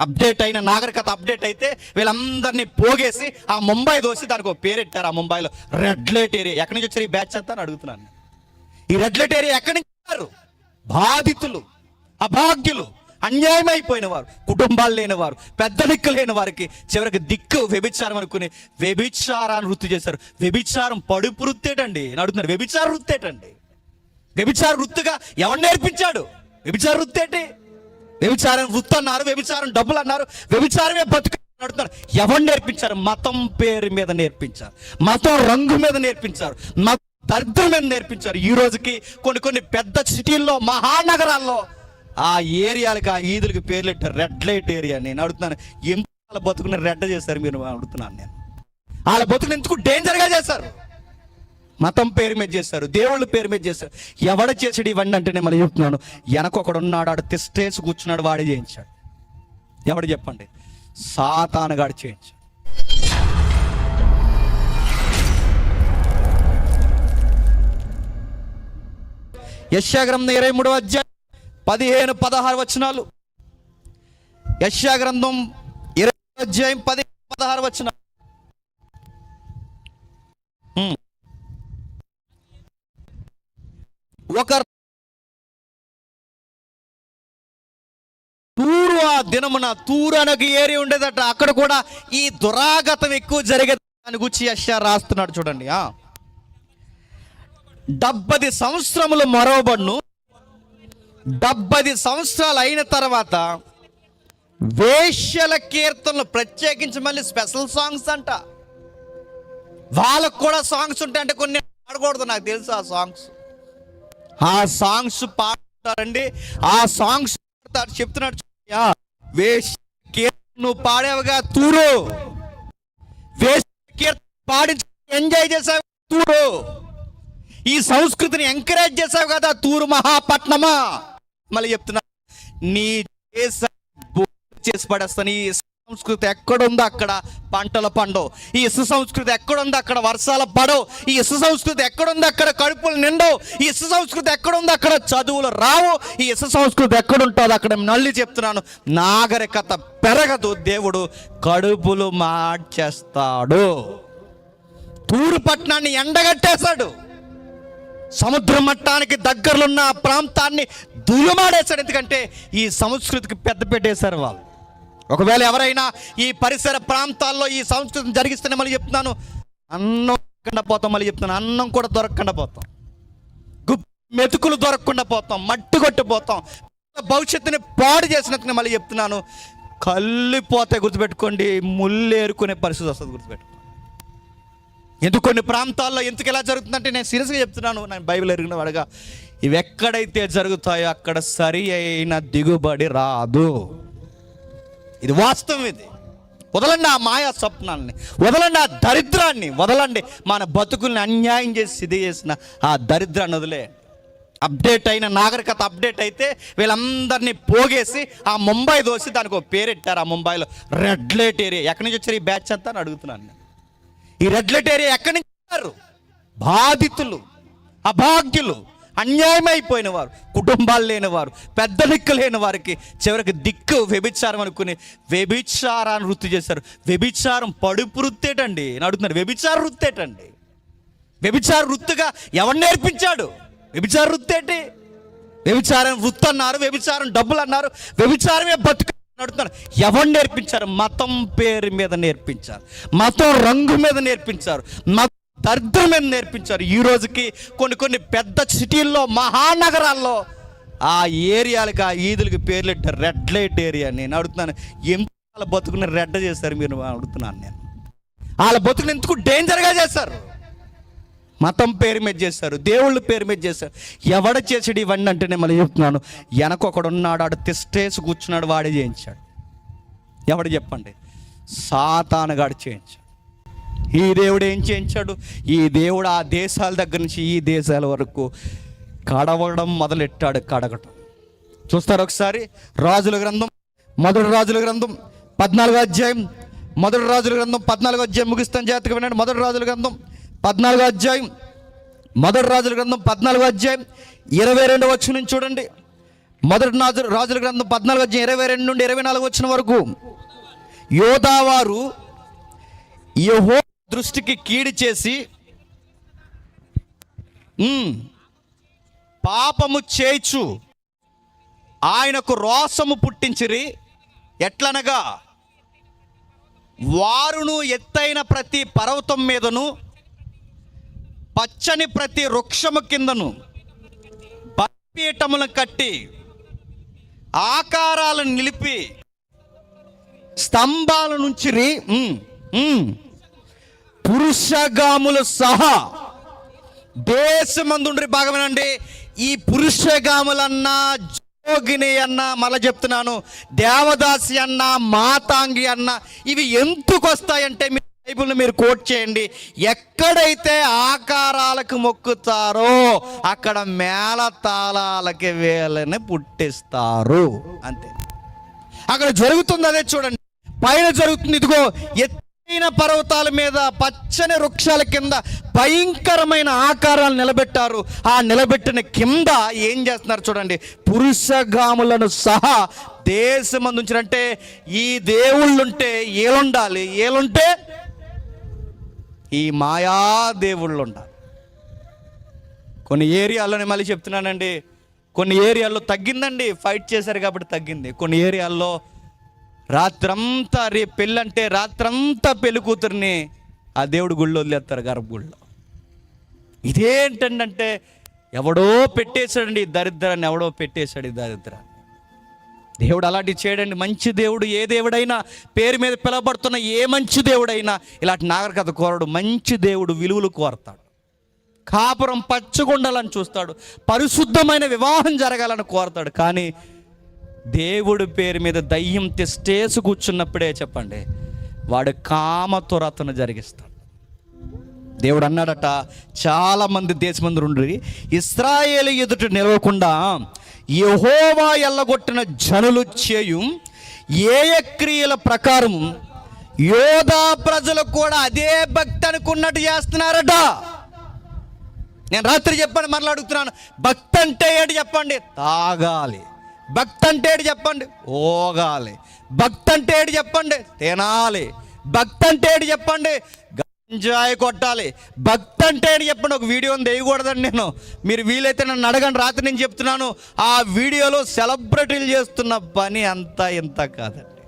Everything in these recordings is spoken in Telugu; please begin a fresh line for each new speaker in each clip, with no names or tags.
అప్డేట్ అయిన నాగరికత అప్డేట్ అయితే వీళ్ళందరినీ పోగేసి ఆ ముంబై దోసి దానికి ఒక పేరెట్టారు ఆ ముంబైలో? రెడ్ లైట్ ఏరియా ఎక్కడి నుంచి వచ్చారు ఈ బ్యాచ్ అంతా అని అడుగుతున్నాను ఈ రెడ్ లైట్ ఏరియా ఎక్కడి నుంచి వచ్చారు? బాధితులు అభాగ్యులు అన్యాయం అయిపోయిన వారు కుటుంబాలు లేని వారు పెద్ద దిక్కు లేని వారికి చివరికి దిక్కు వ్యభిచారం అనుకుని వ్యభిచారాన్ని వృత్తి చేశారు. వ్యభిచారం పడుపు వృత్తేటండి. అడుగుతున్నారు వ్యభిచార వృత్తేటండి. వ్యభిచార వృత్తిగా ఎవరు నేర్పించాడు? వ్యభిచార వృత్తి ఏంటి? వ్యభిచారం వృత్తి అన్నారు వ్యభిచారం డబ్బులు అన్నారు వ్యభిచారమే బతుకు అడుగుతున్నారు ఎవరు నేర్పించారు? మతం పేరు మీద నేర్పించారు. మతం రంగు మీద నేర్పించారు. మత దరిద్రం మీద నేర్పించారు. ఈ రోజుకి కొన్ని కొన్ని పెద్ద సిటీల్లో మహానగరాల్లో ఆ ఏరియాలకు ఆ ఈదులకి పేర్లు పెట్టారు రెడ్ లైట్ ఏరియా నేను అడుగుతున్నాను. ఎంత వాళ్ళ బతుకుని రెడ్ చేశారు మీరు? అడుగుతున్నాను నేను. వాళ్ళ బతుకుని ఎందుకు డేంజర్గా చేశారు? మతం పేరు మీద చేశారు దేవుళ్ళ పేరు మీద చేశారు. ఎవడ చేసాడు ఇవన్నీ అంటే నేను మళ్ళీ చెప్తున్నాను. వెనకొకడు ఉన్నాడు ఆడు తిష్టేసి కూర్చున్నాడు వాడే చేయించాడు. ఎవడు చెప్పండి? సాతానగాడు చేయించాడు. యశాగ్రంథం ఇరవై మూడవ అధ్యాయం పదిహేను పదహారు వచనాలు. యశాగ్రంథం ఇరవై అధ్యాయం పది పదహారు వచనాలు. ఒక తూరు ఆ దినమున తూరు అనకు ఏరి ఉండేదట. అక్కడ కూడా ఈ దురాగతం ఎక్కువ జరిగేది. దాని గురించి యశ రాస్తున్నాడు చూడండి ఆ. డెబ్బది సంవత్సరములు మరోబడును డెబ్బది సంవత్సరాలు అయిన తర్వాత వేశ్యల కీర్తనలు ప్రత్యేకించి మళ్ళీ స్పెషల్ సాంగ్స్ అంట. వాళ్ళకు కూడా సాంగ్స్ ఉంటాయంటే కొన్ని పాడకూడదు నాకు తెలుసు ఆ సాంగ్స్. ఆ సాంగ్స్ పాడతారండి. ఆ సాంగ్స్ పాడతారు. చెప్తున్నాడు నువ్వు పాడేవగా తూరు. వేష ఎంజాయ్ చేసావు తూరు. ఈ సంస్కృతిని ఎంకరేజ్ చేసావు కదా తూరు మహాపట్నమా? మళ్ళీ చెప్తున్నా. నీ చేసి పడేస్తాను ఈ సంస్కృతి ఎక్కడుందో అక్కడ పంటల పండవు ఈ ఇసు సంస్కృతి ఎక్కడుందో అక్కడ వర్షాలు పడవు ఈ ఇసు సంస్కృతి ఎక్కడుందో అక్కడ కడుపులు నిండవు ఈ ఇసు సంస్కృతి ఎక్కడుందో అక్కడ చదువులు రావు. ఈ ఇసు సంస్కృతి ఎక్కడుంటుందో అక్కడ మళ్ళీ చెప్తున్నాను. నాగరికత పెరగదు దేవుడు. కడుపులు మార్చేస్తాడు. తూరు పట్టణాన్ని ఎండగట్టేశాడు. సముద్ర మట్టానికి దగ్గరలో ఉన్న ప్రాంతాన్ని దులుమాడేశాడు. ఎందుకంటే ఈ సంస్కృతికి పెద్ద పెట్టేశారు వాళ్ళు. ఒకవేళ ఎవరైనా ఈ పరిసర ప్రాంతాల్లో ఈ సంస్కృతిని జరిగిస్తేనే మళ్ళీ చెప్తున్నాను అన్నం దొరకకుండా పోతాం మళ్ళీ చెప్తున్నాను. అన్నం కూడా దొరకకుండా పోతాం. మెతుకులు దొరకకుండా పోతాం మట్టి కొట్టిపోతాం భవిష్యత్తుని పాడు చేసినందుకు మళ్ళీ చెప్తున్నాను. కళ్ళిపోతే గుర్తుపెట్టుకోండి ముళ్ళు ఏరుకునే పరిస్థితి వస్తుంది గుర్తుపెట్టుకోండి. ఎందుకు కొన్ని ప్రాంతాల్లో ఎందుకు ఎలా జరుగుతుందంటే నేను సీరియస్గా చెప్తున్నాను. నేను బైబిల్ ఎరిగిన వాడుగా ఇవి ఎక్కడైతే జరుగుతాయో అక్కడ సరి అయిన దిగుబడి రాదు. ఇది వాస్తవం ఇది. వదలండి ఆ మాయా స్వప్నాన్ని వదలండి ఆ దరిద్రాన్ని వదలండి మన బతుకుల్ని అన్యాయం చేసి ఇది చేసిన ఆ దరిద్రాన్ని వదిలే. అప్డేట్ అయిన నాగరికత అప్డేట్ అయితే వీళ్ళందరినీ పోగేసి ఆ ముంబై దోసి దానికి ఒక పేరెట్టారు ఆ ముంబైలో. Red light area. ఎక్కడి నుంచి వచ్చారు ఈ బ్యాచ్ అంతా అని అడుగుతున్నాను నేను. ఈ రెడ్ లైట్ ఏరియా ఎక్కడి నుంచి బాధితులు అభాగ్యులు. అన్యాయం అయిపోయిన వారు కుటుంబాలు లేని వారు పెద్ద దిక్కు లేని వారికి చివరికి దిక్కు వ్యభిచారం అనుకుని వ్యభిచారాన్ని వృత్తి చేశారు. వ్యభిచారం పడుపు వృత్తేటండి. నేను అడుగుతున్నారు వ్యభిచార వృత్తేటండి. వ్యభిచార వృత్తిగా ఎవరు నేర్పించాడు? వ్యభిచార వృత్తి ఏంటి వ్యభిచారం వృత్తి అన్నారు వ్యభిచారం డబ్బులు అన్నారు వ్యభిచారమే బతుకు అడుగుతున్నారు ఎవరు నేర్పించారు? మతం పేరు మీద నేర్పించారు. మతం రంగు మీద నేర్పించారు. మత దరిద్రం నేర్పించారు. ఈ రోజుకి కొన్ని కొన్ని పెద్ద సిటీల్లో మహానగరాల్లో ఆ ఏరియాలకి ఆ ఈదులకి పేర్లు పెట్టారు రెడ్ లైట్ ఏరియా నేను అడుగుతున్నాను. ఎందుకు వాళ్ళ బతుకుని రెడ్ చేశారు మీరు అడుగుతున్నాను నేను. వాళ్ళ బతుకుని ఎందుకు డేంజర్గా చేశారు? మతం పేరు మీద చేశారు దేవుళ్ళు పేరు మీద చేశారు. ఎవడ చేసాడు ఇవన్నీ అంటే నేను మళ్ళీ చెప్తున్నాను. వెనకొకడు ఉన్నాడు ఆడు తిష్టేసి కూర్చున్నాడు వాడే చేయించాడు. ఎవడు చెప్పండి? సాతానగాడు చేయించాడు. ఈ దేవుడు ఏం చేయించాడు? ఈ దేవుడు ఆ దేశాల దగ్గర నుంచి ఈ దేశాల వరకు కడవడం మొదలెట్టాడు కడగటం. చూస్తారు ఒకసారి? రాజుల గ్రంథం మొదటి రాజుల గ్రంథం పద్నాలుగో అధ్యాయం. మొదటి రాజుల గ్రంథం పద్నాలుగో అధ్యాయం ముగిస్తాను జాతక వినండి. మొదటి రాజుల గ్రంథం పద్నాలుగో అధ్యాయం. మొదటి రాజుల గ్రంథం పద్నాలుగో అధ్యాయం. ఇరవై రెండు వచ్చిన నుంచి చూడండి. మొదటి రాజు రాజుల గ్రంథం పద్నాలుగు అధ్యాయం ఇరవై రెండు నుండి ఇరవై నాలుగు వచ్చిన వరకు యోధావారు యహో దృష్టికి కీడి చేసి పాపము చేయిచు. ఆయనకు రోసము పుట్టించిరి. ఎట్లనగా వారును ఎత్తైన ప్రతి పర్వతం మీదను పచ్చని ప్రతి వృక్షము కిందను బలిపీఠములను కట్టి ఆకారాలను నిలిపి స్తంభాల నుంచి పురుషగాములు సహా దేశమందుండ్రి భాగమేనండి. ఈ పురుషగాములన్నా జోగిని అన్న మళ్ళీ చెప్తున్నాను దేవదాసి అన్న మాతాంగి అన్న ఇవి ఎందుకు వస్తాయంటే మీ బైబిల్ని మీరు కోట్ చేయండి. ఎక్కడైతే ఆకారాలకు మొక్కుతారో అక్కడ మేళ తాళాలకి వేలని పుట్టిస్తారు. అంతే. అక్కడ జరుగుతుంది అదే చూడండి. పైన జరుగుతుంది ఇదిగో ఎత్తైన పర్వతాల మీద పచ్చని వృక్షాల కింద భయంకరమైన ఆకారాలు నిలబెట్టారు. ఆ నిలబెట్టిన కింద ఏం చేస్తున్నారు చూడండి. పురుషగాములను సహా దేశమందు ఉంచారంటే ఈ దేవుళ్ళుంటే ఏలుండాలి. ఏలుంటే ఈ మాయా దేవుళ్ళు ఉండాలి కొన్ని ఏరియాల్లోనే మళ్ళీ చెప్తున్నానండి. కొన్ని ఏరియాల్లో తగ్గిందండి. ఫైట్ చేశారు కాబట్టి తగ్గింది. కొన్ని ఏరియాల్లో రాత్రంతా రే పెళ్ళంటే రాత్రంతా పెళ్ళి కూతుర్ని ఆ దేవుడు గుళ్ళో వదిలేస్తారు గర్భగుళ్ళో ఇదేంటంటే ఎవడో పెట్టేశాడండి ఈ దరిద్రాన్ని ఎవడో పెట్టేశాడు ఈ దరిద్రాన్ని. దేవుడు అలాంటివి చేయడండి. మంచి దేవుడు ఏ దేవుడైనా పేరు మీద పిలవబడుతున్న ఏ మంచి దేవుడైనా ఇలాంటి నాగరికత కోరడు. మంచి దేవుడు విలువలు కోరతాడు. కాపురం పచ్చగుండాలని చూస్తాడు. పరిశుద్ధమైన వివాహం జరగాలని కోరతాడు. కానీ దేవుడి పేరు మీద దయ్యం తెస్టేసి కూర్చున్నప్పుడే చెప్పండి వాడు కామతురతను జరిగిస్తాడు. దేవుడు అన్నాడట చాలామంది ఉండి ఇస్రాయేల్ ఎదుట నిలవకుండా యహోవా ఎల్లగొట్టిన జనులు చేయు ఏ ఏ క్రియల ప్రకారం యోధా ప్రజలు కూడా అదే భక్తి అనుకున్నట్టు చేస్తున్నారట. నేను రాత్రి చెప్పండి మరలా అడుగుతున్నాను భక్తి అంటే ఏంటి చెప్పండి తాగాలి. భక్తి అంటే చెప్పండి. ఓగాలి. భక్తి అంటే చెప్పండి. తినాలి. భక్తి అంటే చెప్పండి. గంజాయి కొట్టాలి. భక్తి అంటే చెప్పండి. ఒక వీడియో వేయకూడదండి నేను. మీరు వీలైతే నన్ను అడగండి. రాత్రి నేను చెప్తున్నాను. ఆ వీడియోలో సెలబ్రిటీలు చేస్తున్న పని అంతా ఇంత కాదండి.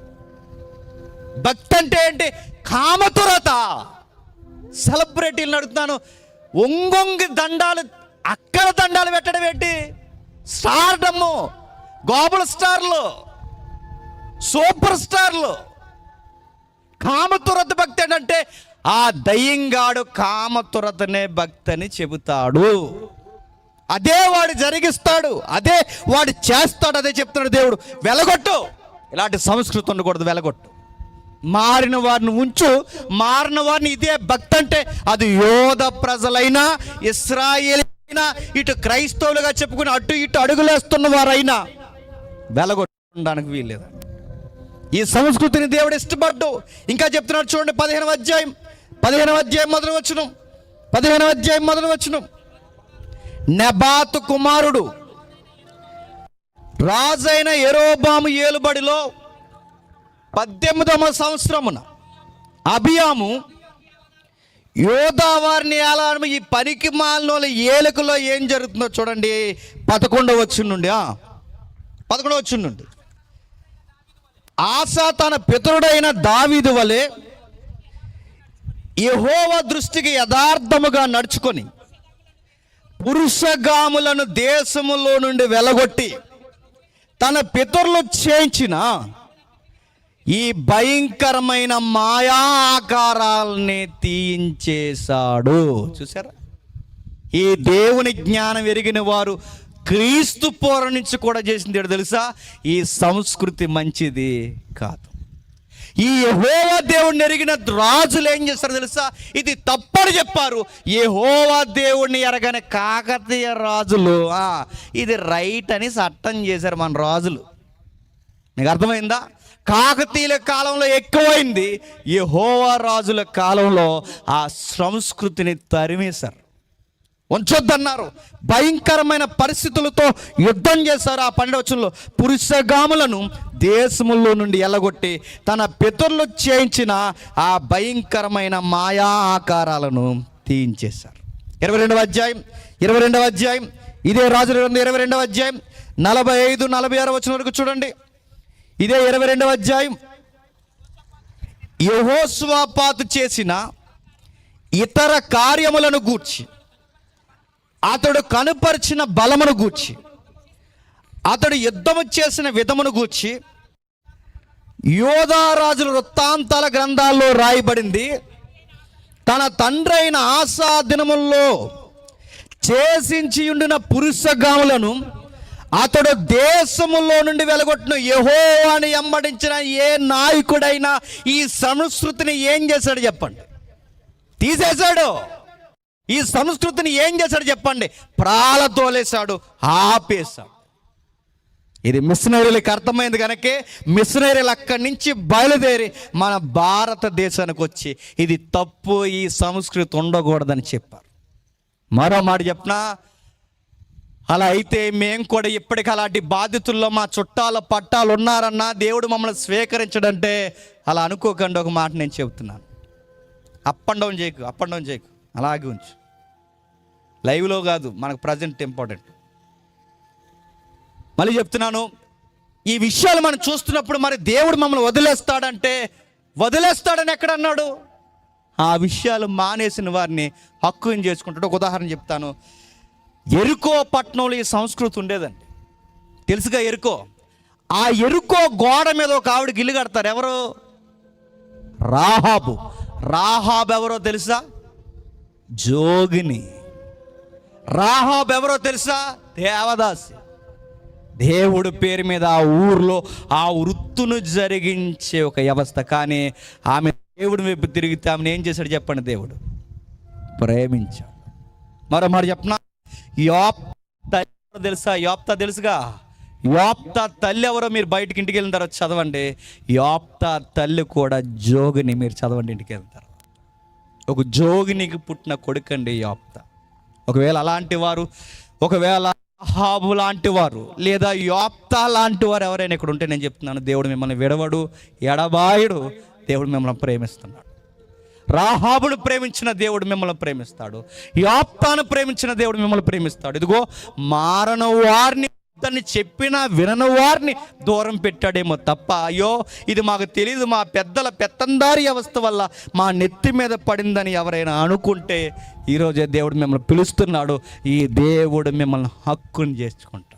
భక్తి అంటే ఏంటి? కామతురత. సెలబ్రిటీలు అడుగుతున్నాను. ఒంగొంగి దండాలు అక్కడ దండాలు పెట్టడం ఏంటి? స్టార్డమ్ము. గోబుల్ స్టార్లు సూపర్ స్టార్లు కామతురత భక్తి ఏంటంటే ఆ దయ్యంగాడు కామతురతనే భక్తి అని చెబుతాడు. అదే వాడు జరిగిస్తాడు అదే వాడు చేస్తాడు అదే చెప్తున్నాడు దేవుడు. వెలగొట్టు. ఇలాంటి సంస్కృతి ఉండకూడదు వెలగొట్టు. మారిన వారిని ఉంచు. మారిన వారిని ఇదే భక్తి అంటే అది యోధ ప్రజలైనా ఇస్రాయేల్ ఇటు క్రైస్తవులుగా చెప్పుకుని అటు ఇటు అడుగులేస్తున్న వారైనా. వెలగొట్టడానికి వీల్లేదు. ఈ సంస్కృతిని దేవుడు ఇష్టపడ్డు. ఇంకా చెప్తున్నాడు చూడండి పదిహేనవ అధ్యాయం. పదిహేనవ అధ్యాయం మొదలు వచ్చును. పదిహేనవ అధ్యాయం మొదలు వచ్చును. నెబాతు కుమారుడు రాజైన ఎరోబాము ఏలుబడిలో పద్దెనిమిదవ సంవత్సరమున అభియాము యోధావారిని ఎలా ఈ పనికి మాలిన ఏలుకలో ఏం జరుగుతుందో చూడండి. పదకొండవ వచ్చి నుండి పదకొండవ వచ్చి నుండి. ఆశ తన పితరుడైన దావీదు వలె యహోవ దృష్టికి యథార్థముగా నడుచుకొని పురుషగాములను దేశములో నుండి వెలగొట్టి తన పితరులు చేయించిన ఈ భయంకరమైన మాయా ఆకారాల్ని తీయించేశాడు. చూసారా ఈ దేవుని జ్ఞానం ఎరిగిన వారు క్రీస్తు పోర నుంచి కూడా చేసింది తెలుసా? ఈ సంస్కృతి మంచిది కాదు. ఈ యహోవా దేవుడిని ఎరిగిన రాజులు ఏం చేస్తారు తెలుసా? ఇది తప్పని చెప్పారు. యహోవా దేవుడిని ఎరగని కాకతీయ రాజులు. ఇది రైట్ అని చట్టం చేశారు మన రాజులు. నీకు అర్థమైందా? కాకతీయుల కాలంలో ఎక్కువైంది. యహోవా రాజుల కాలంలో ఆ సంస్కృతిని తరిమేశారు. ఉంచొద్దన్నారు. భయంకరమైన పరిస్థితులతో యుద్ధం చేశారు ఆ పండవచంలో పురుషగాములను దేశముల్లో నుండి ఎల్లగొట్టి తన పితరులు చేయించిన ఆ భయంకరమైన మాయా ఆకారాలను తీయించేశారు. ఇరవై రెండవ అధ్యాయం ఇరవై రెండవ అధ్యాయం ఇదే రాజుల ఇరవై రెండవ అధ్యాయం నలభై ఐదు నలభై ఆరు వచ్చిన వరకు చూడండి. ఇదే ఇరవై రెండవ అధ్యాయం. యహోస్వాపాతు చేసిన ఇతర కార్యములను గూర్చి అతడు కనుపరిచిన బలమును గూర్చి అతడు యుద్ధము చేసిన విధమును గూర్చి యోధారాజుల వృత్తాంతాల గ్రంథాల్లో రాయబడింది తన తండ్రి అయిన ఆశా దినముల్లో చేసించి ఉండిన పురుషగాములను అతడు దేశములో నుండి వెలగొట్టిన యహో అని ఎమ్మడించిన ఏ నాయకుడైనా ఈ సంస్కృతిని ఏం చేశాడు చెప్పండి. తీసేశాడు. ఈ సంస్కృతిని ఏం చేశాడు చెప్పండి? ప్రాలతోలేశాడు ఆపేశాడు. ఇది మిషనరీలకు అర్థమైంది కనుకే మిషనరీలు అక్కడి నుంచి బయలుదేరి మన భారతదేశానికి వచ్చి ఇది తప్పు ఈ సంస్కృతి ఉండకూడదని చెప్పారు. మరో మాట చెప్పినా? అలా అయితే మేము కూడా ఇప్పటికీ అలాంటి బాధితుల్లో మా చుట్టాల పట్టాలు ఉన్నారన్నా దేవుడు మమ్మల్ని స్వీకరించడంటే అలా అనుకోకండి ఒక మాట నేను చెబుతున్నాను. అప్ అండ్ డౌన్ చేయకు అప్ అండ్ డౌన్ చేయకు అలాగే ఉంచు. లైవ్లో కాదు మనకు ప్రజెంట్ ఇంపార్టెంట్ మళ్ళీ చెప్తున్నాను ఈ విషయాలు మనం చూస్తున్నప్పుడు మరి దేవుడు మమ్మల్ని వదిలేస్తాడంటే వదిలేస్తాడని ఎక్కడ అన్నాడు? ఆ విషయాలు మానేసిన వారిని హక్కుని చేసుకుంటాడు. ఒక ఉదాహరణ చెప్తాను. ఎరుకో పట్టణంలో ఈ సంస్కృతి ఉండేదండి. తెలుసుగా ఎరుకో? ఆ ఎరుకో గోడ మీద ఒక ఆవిడ గిల్లు కడతారు. ఎవరు? రాహాబు. రాహాబ్ ఎవరో తెలుసా? జోగిని. రాహాబ్ ఎవరో తెలుసా? దేవదాసి. దేవుడు పేరు మీద ఆ ఊర్లో ఆ వృత్తును జరిగించే ఒక వ్యవస్థ. కానీ ఆమె దేవుడి వైపు తిరిగితే ఆమెను ఏం చేశాడు చెప్పండి దేవుడు? ప్రేమించాడు. మరో మరి చెప్పనా యోప్త తెలుసా? యోప్త తెలుసుగా? యోప్త తల్లి ఎవరో మీరు బయటికి ఇంటికి వెళ్ళిన తర్వాత చదవండి. యోప్త తల్లి కూడా జోగిని మీరు చదవండి ఇంటికి వెళ్తారు ఒక జోగినికి పుట్టిన కొడుకండి యోప్త ఒకవేళ అలాంటి వారు ఒకవేళ హాబు లాంటి వారు లేదా యోప్త లాంటి వారు ఎవరైనా ఇక్కడ ఉంటే నేను చెప్తున్నాను దేవుడు మిమ్మల్ని విడవడు ఎడబాయుడు దేవుడు మిమ్మల్ని ప్రేమిస్తున్నాడు. రాహాబును ప్రేమించిన దేవుడు మిమ్మల్ని ప్రేమిస్తాడు యోప్తాను ప్రేమించిన దేవుడు మిమ్మల్ని ప్రేమిస్తాడు. ఇదిగో మారన వారిని దాన్ని చెప్పినా వినని వారిని దూరం పెట్టాడేమో తప్ప అయ్యో ఇది మాకు తెలియదు మా పెద్దల పెత్తందారి అవస్థ వల్ల మా నెత్తి మీద పడిందని ఎవరైనా అనుకుంటే ఈరోజే దేవుడు మిమ్మల్ని పిలుస్తున్నాడు ఈ దేవుడు మిమ్మల్ని హక్కుని చేసుకుంటాడు